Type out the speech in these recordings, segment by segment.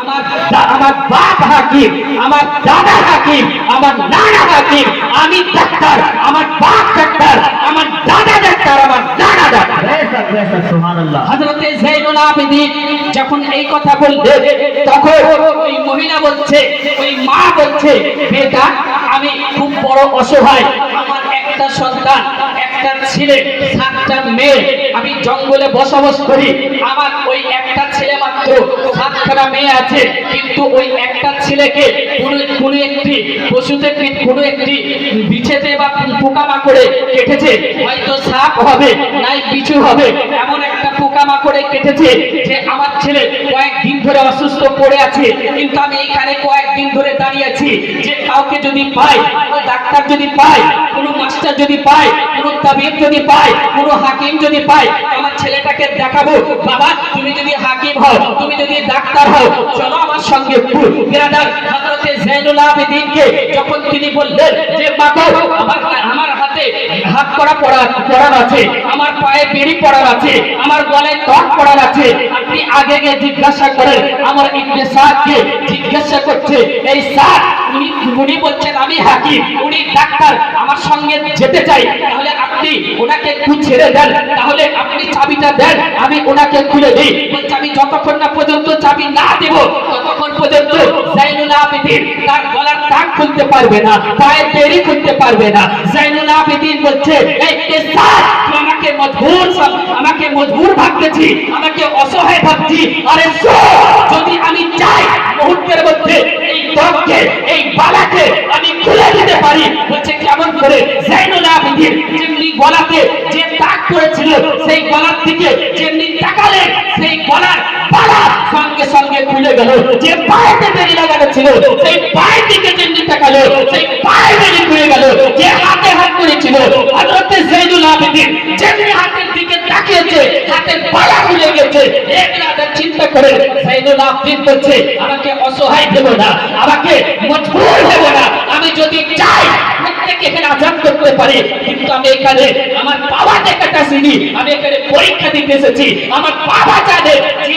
আমার আমার বাপ হাকিম আমার দাদা হাকিম আমার নানা হাকিম আমি ডাক্তার আমার বাপ ডাক্তার আমার দাদা ডাক্তার আমার নানা ডাক্তার। সুবহানাল্লাহ। হযরতে যাইনুল আবেদিন যখন এই কথা বললেন তখন ওই মহিলা বলছে ওই মা বলছে বেটা আমি খুব বড় অসহায় আমার একটা সন্তান একটা ছেলে, সাতটা মেয়ে। আমি জঙ্গলে বসবাস করি। আমার ওই একটা ছেলে মাত্র সাতখানা মেয়ে আছে। কিন্তু ওই একটা ছেলেকে কোনো একটি পশুতে কোনো একটি বিছেতে বা পোকামাকড়ে কেটেছে। হয়তো সাপ হবে, নাই বিছু হবে, এমন একটা পোকামাকড়ে কেটেছে যে আমার ছেলে কয়েকদিন ধরে অসুস্থ পড়ে আছে, কিন্তু আমি এখানে কয়েকদিন ধরে দাঁড়িয়ে আছি যে কাউকে যদি পাই, কোনো ডাক্তার যদি পাই, কোনো মাস্টার যদি পাই, কোনো তাবিব যদি পাই, কোনো হাকিম যদি পাই, আমার ছেলেটাকে দেখাবো, বাবা, তুমি যদি হাকিম হও, তুমি যদি ডাক্তার হও, চলো আমার সঙ্গে বিরাদার হযরতে জাইনুল আবেদিনকে যখন তিনি বললেন যে মাগো আমার করা পড়া পড়ার আছে। আমার পায়ে বেড়ি পড়ার আছে। আমার গলায় ত্বক পড়ার আছে। আপনি আগে গিয়ে জিজ্ঞাসা করেন, আমার ইবনে সাদকে জিজ্ঞাসা করছে, এই সাদ, উনি উনি বলছেন আমি হাকিম, উনি ডাক্তার, আমার সঙ্গে যেতে চাই। তাহলে আপনি ওনাকে একটু ছেড়ে দেন। তাহলে আপনি চাবিটা দেন, আমি ওনাকে খুলে দিই। বলছে, আমি যতক্ষণ না পর্যন্ত চাবি না দেব, ততক্ষণ পর্যন্ত জাইনুল আবেদিন তার গলার টাক খুলতে পারবে না, পায়ের বেড়ি খুলতে পারবে না। জাইনুল আবেদিন বলছে, এই এ তুই আমাকে মজবুর আমাকে মজবুর ভাবতেছি, আমাকে অসহায় ভাবছি। আরে যদি আমি চাই মুহূর্তের মধ্যে এই ত্বককে এই বালাকে আমি খুলে দিতে পারি। বলছে, কেমন করে? জাইনুল আবেদিন যেমনি গলাতে যে দাগ করেছিল সেই গলার দিকে যেমনি তাকালে সেই গলার বালা সঙ্গে সঙ্গে খুলে গেল। যে পায়েতে বেরি লাগানো ছিল সেই পায়ের দিকে যেমনি তাকালো, সেই পায়ে বেরি খুলে গেল। যে হাতে হাত করেছিল জাইনুল আবেদিন যেমনি হাতের দিকে তাকিয়েছে বালা খুলে গেছে চিন্তা করে জাইনুল আবেদিন বলছে, আমাকে অসহায় দেব না, আমাকে মজবুর দেব না, আমি যদি চাই প্রত্যেকে এখানে করতে পারি, কিন্তু আমি এখানে আমার বাবা দেখাটা চিনি আমি এখানে পরীক্ষা দিতে এসেছি, আমার বাবা জানে যে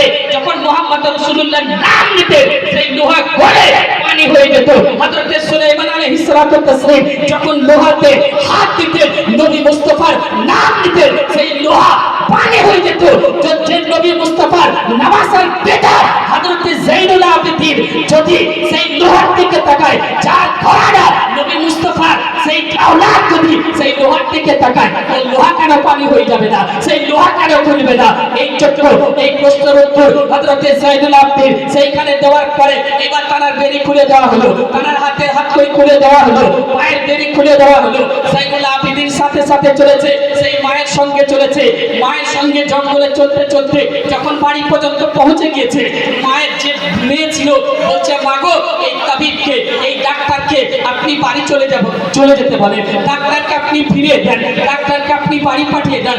পরে যখন মুহাম্মদ রাসূলুল্লাহ নাম নিতেন সেই লোহা গলে পানি হয়ে যেত। হযরতে সুলাইমান আলাইহিস সালাতু তাসলিম যখন লোহাতে হাত দিতেন, নবী মুস্তাফার নাম নিতেন, সেই লোহা পানি হয়ে যেত। যে- যে নবী মুস্তাফার নামাজের বেটা হযরতে জাইনুল আবেদিন যদি সেই লোহার দিকে তাকায়, যার ঘোড়াটা নবী মুস্তাফার, সেই আওলাদ যদি সেই লোহার দিকে তাকায় এই লোহা কেন পানি হয়ে যাবে না? সেই লোহা কেন খুলবে না। এই চক্র এই প্রশ্নের উত্তর হযরতে জাইনুল আবেদিন সেইখানে দেওয়ার পরে এবার তানার বেরি খুলে দেওয়া হলো। তানার হাতের হাত কই খুলে দেওয়া হলো। পায়ের বেরি খুলে দেওয়া হলো। জাইনুল আবেদিন সাথে সাথে চলেছে, সেই মায়ের সঙ্গে চলেছে। মায়ের সঙ্গে জঙ্গলে চলতে চলতে যখন বাড়ি পর্যন্ত পৌঁছে গিয়েছে, মায়ের যে মেয়ে ছিল, বলছে মাগো এই তাবিবকে, এই ডাক্তারকে আপনি বাড়ি চলে যাব, চলে যেতে বলেন। ডাক্তারকে আপনি ফিরিয়ে দেন, ডাক্তারকে আপনি বাড়ি পাঠিয়ে দেন।